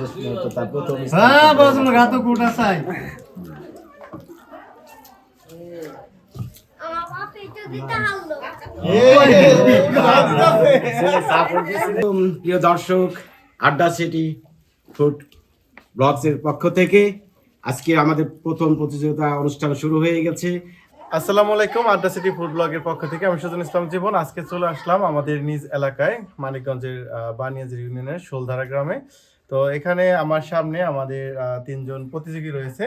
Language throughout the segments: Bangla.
শেষ মুহূর্তে তার প্রথম হ্যাঁ কুটা চাই। প্রিয় দর্শক আড্ডা সিটি ফুড ব্লগসের পক্ষ থেকে আজকে আমাদের প্রথম প্রতিযোগিতা অনুষ্ঠান শুরু হয়ে গেছে। আসসালামু আলাইকুম আড্ডা সিটি ফুড ব্লগের পক্ষ থেকে আমি সুজন ইসলাম জীবন। আজকে চলে আসলাম আমাদের নিজ এলাকায় মানিকগঞ্জের আহ, বানিয়াজের ইউনিয়নের শোলধারা গ্রামে। তো এখানে আমার সামনে আমাদের তিনজন প্রতিযোগী রয়েছে।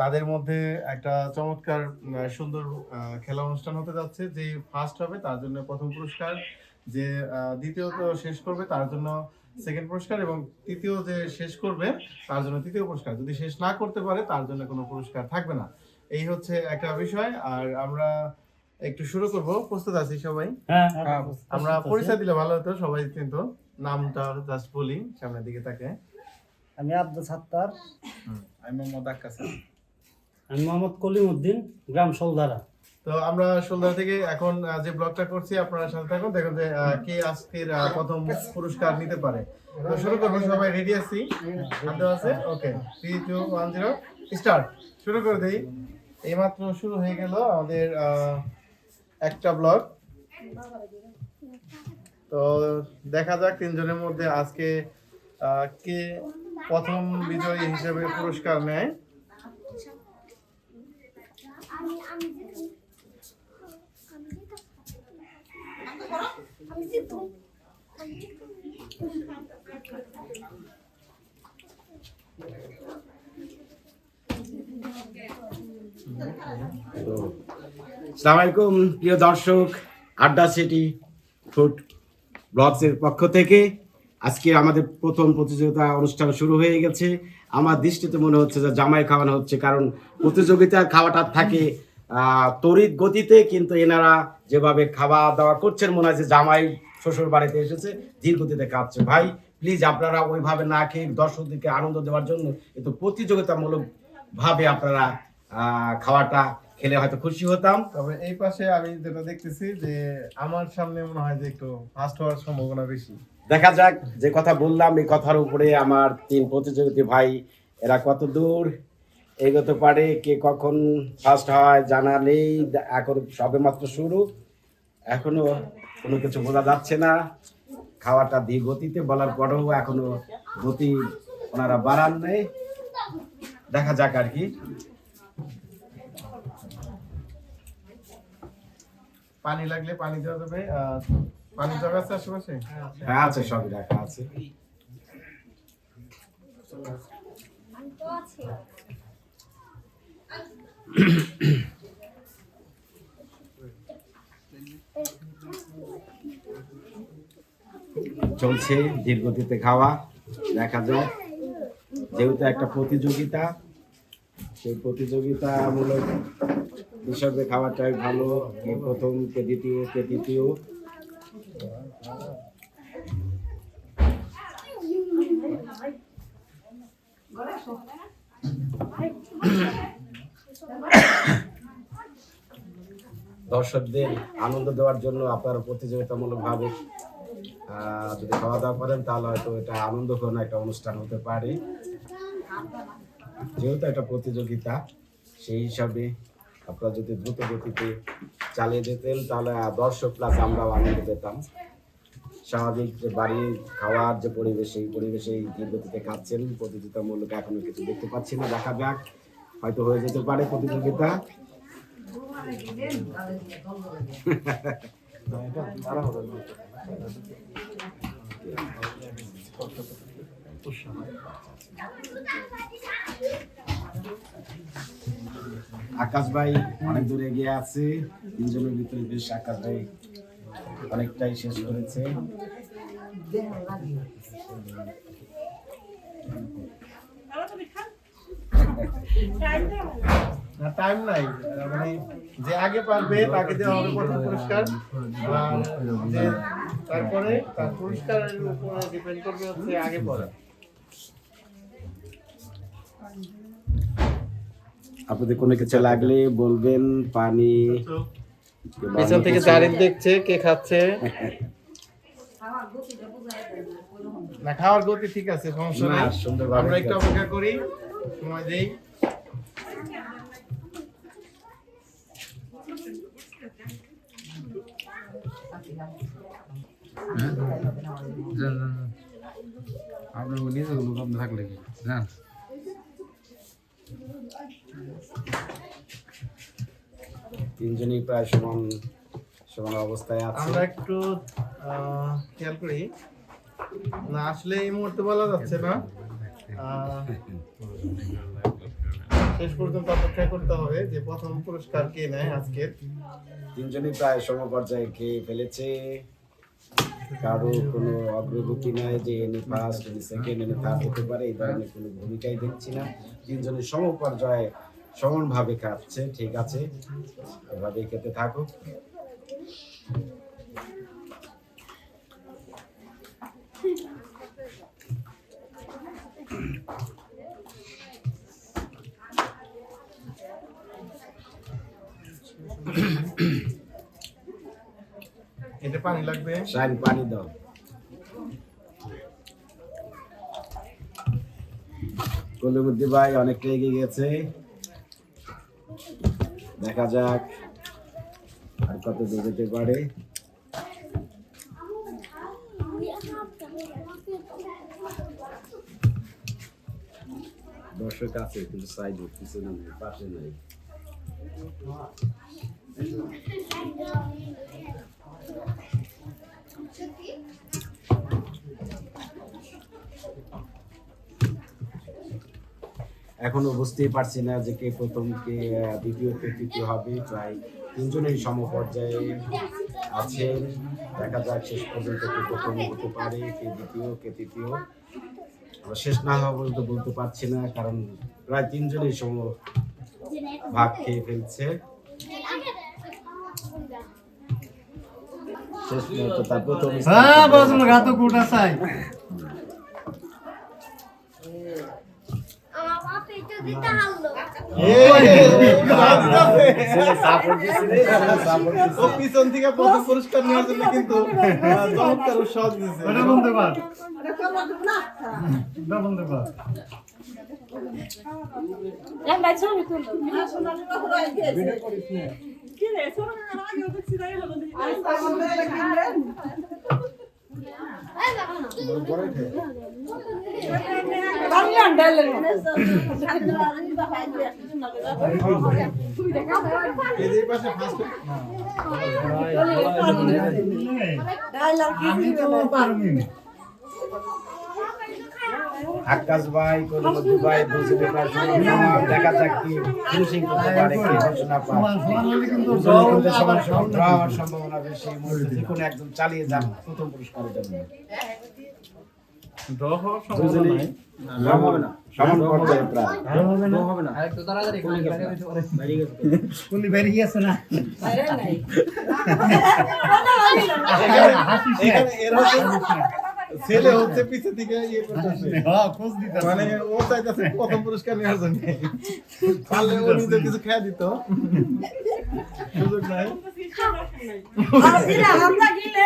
তাদের মধ্যে একটা চমৎকার সুন্দর খেলা অনুষ্ঠান হতে যাচ্ছে যে ফার্স্ট হবে তার জন্য প্রথম পুরস্কার যে দ্বিতীয়ত শেষ করবে তার জন্য সেকেন্ড পুরস্কার এবং তৃতীয় যে শেষ করবে তার জন্য তৃতীয় পুরস্কার। যদি শেষ না করতে পারে তার জন্য কোনো পুরস্কার থাকবে না। এই হচ্ছে একটা বিষয় আর আমরা একটু শুরু করব। প্রস্তুত আছি সবাই? আমরা পরিচয় দিলে ভালো হতো সবাই কিন্তু। নামটা জাস্ট বলি সামনের দিকে তাকে। আমি আব্দুল সাত্তার। আমি মোহাম্মদ আক্কাস আমি মোহাম্মদ কলিম উদ্দিন গ্রাম সলধারা তো আমরা সন্ধ্যা থেকে এখন যে ব্লগটা করছি আপনারা সাথে থাকুন দেখুন যে কে আজকের প্রথম পুরস্কার নিতে পারে। তো শুরু করব সবাই রেডি আছি? হাতে আছে okay three two one zero start শুরু করে দেই। এইমাত্র শুরু হয়ে গেল আমাদের একটা ব্লগ তো দেখা যাক তিনজনের মধ্যে আজকে কে প্রথম বিজয়ী হিসেবে পুরস্কার নেয়। আলাইকুম প্রিয় দর্শক, আড্ডা সিটি ফুড ব্লগসের পক্ষ থেকে আজকে আমাদের প্রথম প্রতিযোগিতা অনুষ্ঠান শুরু হয়ে গেছে। আমার দৃষ্টিতে মনে হচ্ছে যে জামাই খাওয়ানো হচ্ছে, কারণ প্রতিযোগিতা খাওয়াটা থাকে তড়িৎ গতিতে, কিন্তু এনারা যেভাবে খাওয়া দাওয়া করছেন, মনে হয় যে জামাই শ্বশুর বাড়িতে এসেছে, ধীর গতিতে খাচ্ছে। ভাই প্লিজ আপনারা ওইভাবে না খেয়ে দর্শকদেরকে আনন্দ দেওয়ার জন্য একটু প্রতিযোগিতামূলক ভাবে আপনারা খাওয়াটা খেলে হয়তো খুশি হতাম। তবে এই পাশে আমি যেটা দেখতেছি যে আমার সামনে মনে হয় যে একটু ফার্স্ট হওয়ার সম্ভাবনা বেশি। দেখা যাক, যে কথা বললাম, এই কথার উপরে আমার তিন প্রতিযোগিতা ভাই, এরা কত দূর এগোতে পারে, কে কখন ফার্স্ট হয় জানা নেই, এখন সবে মাত্র শুরু। এখনও কোনো কিছু বোঝা যাচ্ছে না। খাওয়াটা ধীর গতিতে বলার পরেও এখনও গতি ওনারা বাড়ান নেই। দেখা যাক আর কি। পানি লাগলে পানি দেওয়া যাবে পানি জগ আছে আশেপাশে? হ্যাঁ আছে, সবই রাখা আছে। চলছে ধীর গতিতে খাওয়া, দেখা যায়। যেহেতু একটা প্রতিযোগিতা, সেই প্রতিযোগিতা প্রতিযোগিতামূলক হিসাবে খাওয়াটাই ভালো প্রথম কে দ্বিতীয় কে তৃতীয় দর্শকদের আনন্দ দেওয়ার জন্য আপনারা প্রতিযোগিতামূলক ভাবে যদি খাওয়া দাওয়া করেন, তাহলে হয়তো এটা আনন্দঘন একটা অনুষ্ঠান হতে পারে। যেহেতু একটা প্রতিযোগিতা, সেই হিসাবে আপনারা যদি দ্রুত গতিতে চালিয়ে যেতেন, তাহলে দর্শক প্লাস আমরাও আনন্দ পেতাম। স্বাভাবিক যে বাড়ির খাওয়ার যে পরিবেশ, সেই পরিবেশেই ধীর গতিতে খাচ্ছেন প্রতিযোগিতামূলক এখনও কিছু দেখতে পাচ্ছি না, দেখা যাক। হয়তো হয়ে যেতে পারে প্রতিযোগিতা। আকাশ ভাই অনেক দূরে এগিয়ে আছে। তিনজনের ভিতরে বেশ আকাশ ভাই অনেকটাই শেষ করেছে। টাইম নাই। মানে যে আগে পারবে, তাকে দেওয়া হবে প্রথম পুরস্কার। তারপরে তার পুরস্কারের উপরে ডিপেন্ড করবে হচ্ছে আগে পরে আপনাদের কোনো কিছু লাগলে বলবেন পানি পিছন থেকে জারিদ দেখছে কে খাচ্ছে? না খাওয়ার গতি ঠিক আছে সমস্যা নেই। আমরা একটু অপেক্ষা করি সময় দেই। যান। আপনার নিজের লোক আপনি থাকলে কি? যান। তিনজনই প্রায় সমান সমান অবস্থায় আছে। আমরা একটু খেয়াল করি। না আসলে এই মুহূর্তে বলা যাচ্ছে না। শেষ পর্যন্ত অপেক্ষা করতে হবে যে প্রথম পুরস্কার কে নেয় আজকের। তিনজনই প্রায় সমপর্যায়ে খেয়ে ফেলেছে। কারও কোনো অগ্রগতি নাই যে এনে ফার্স্ট এনি সেকেন্ড এনে থার্ড হতে পারে, এই ধরনের কোনো ভূমিকাই দেখছি না। তিনজনের সমপর্যায়ে সমানভাবে কাটছে, ঠিক আছে। এভাবে খেতে থাকুক। এটা পানি লাগবে। শাইন পানি দাও। কলিমুদ্দি ভাই অনেকটা এগিয়ে গেছে। দেখা যাক আর কত দূর যেতে পারে। দর্শক আছে, কিন্তু সাইডে পিছনে নেই, পাশে নেই। এখনও বুঝতেই পারছি না যে কে প্রথম, কে দ্বিতীয়, কে তৃতীয় হবে। প্রায় তিনজনেই সমপর্যায়ে আছেন। দেখা যাক শেষ পর্যন্ত কে প্রথম হতে পারে, কে দ্বিতীয়, কে তৃতীয়। শেষ না হওয়া পর্যন্ত বলতে পারছি না, কারণ প্রায় তিনজনেই সম ভাগ খেয়ে ফেলছে। শেষ পর্যন্ত তার প্রথম স্থান হ্যাঁ পেয়ে বসুন ঘাত কুটা চাই আমার বাপ এটা দিতে হারলো ছেলে support দিছে রে, ছেলে support দিছে। ও পিছন থেকে প্রথম পুরস্কার নেওয়ার জন্য কিন্তু চমৎকার উৎসাহ দিয়েছে ওটা আকাশ ভাই কলিমুদ্দি ভাই প্রায় সমান দেখা যাক কি ফিনিশিং করতে পারে, কি ঘোষণা পায়। সম্ভাবনা বেশি। যে কোনো একজন চালিয়ে যান প্রথম পুরস্কারের জন্য। ড্র হওয়ার সম্ভাবনা নাই। সমান পর্যায়ে প্রায়। কোনি বেরিয়ে গেছে। না? হাসিস না। এখানে এর হচ্ছে ছেলে হচ্ছে পিছে থেকে ইয়ে করতেছে হ্যাঁ, খোঁজ দিতে মানে ও চাইতেছে প্রথম পুরস্কার নেওয়ার জন্য পারলে ও নিজে কিছু খেয়ে দিত সুযোগ নাই আমরা গেলে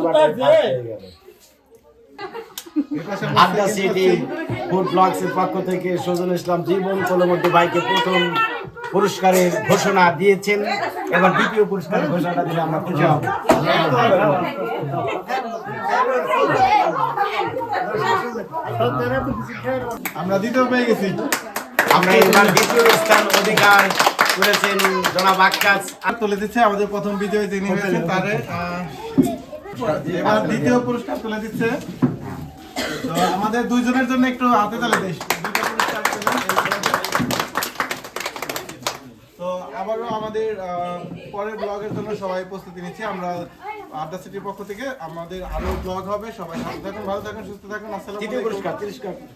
আমরা আড্ডা সিটি ফুড ব্লগস এর পক্ষ থেকে সজল ইসলাম জীবন কলমদ্দি ভাইকে প্রথম পুরস্কারের ঘোষণা দিয়েছেন এবার দ্বিতীয় পুরস্কারের ঘোষণা দিলে আমরা খুশি হব। আমরা দ্বিতীয় পেয়ে গেছি। আমরা এবার দ্বিতীয় স্থান অধিকার করেছেন জনাব আক্কাস। আর তুলে দিচ্ছে আমাদের প্রথম বিজয় যিনি হয়েছেন তারে এবার দ্বিতীয় পুরস্কার তুলে দিচ্ছে তো আমাদের দুইজনের জন্য একটু হাতে তালে পেলেন। তো আবারও আমাদের আহ, পরের ব্লগের জন্য সবাই প্রস্তুতি নিচ্ছি। আমরা আড্ডা সিটির পক্ষ থেকে আমাদের আরও ব্লগ হবে। সবাই ভালো থাকুন ভালো থাকুন সুস্থ থাকুন। আসসালাম পুরস্কার